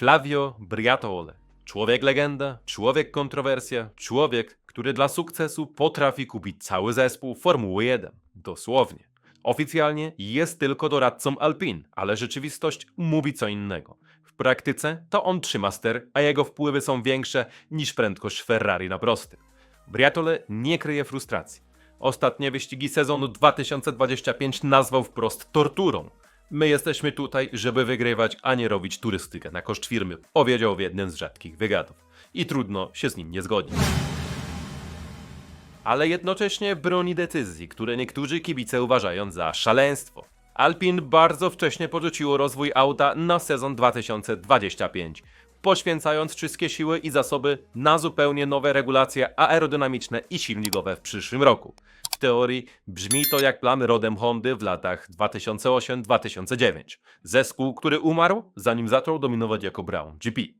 Flavio Briatore. Człowiek legenda, człowiek kontrowersja, człowiek, który dla sukcesu potrafi kupić cały zespół Formuły 1. Dosłownie. Oficjalnie jest tylko doradcą Alpin, ale rzeczywistość mówi co innego. W praktyce to on trzyma ster, a jego wpływy są większe niż prędkość Ferrari na prostych. Briatore nie kryje frustracji. Ostatnie wyścigi sezonu 2025 nazwał wprost torturą. My jesteśmy tutaj, żeby wygrywać, a nie robić turystykę na koszt firmy, powiedział w jednym z rzadkich wywiadów. I trudno się z nim nie zgodzić. Ale jednocześnie broni decyzji, które niektórzy kibice uważają za szaleństwo. Alpin bardzo wcześnie porzuciło rozwój auta na sezon 2025, poświęcając wszystkie siły i zasoby na zupełnie nowe regulacje aerodynamiczne i silnikowe w przyszłym roku. Teorii brzmi to jak plan rodem Hondy w latach 2008-2009. Zespół, który umarł, zanim zaczął dominować jako Brown GP.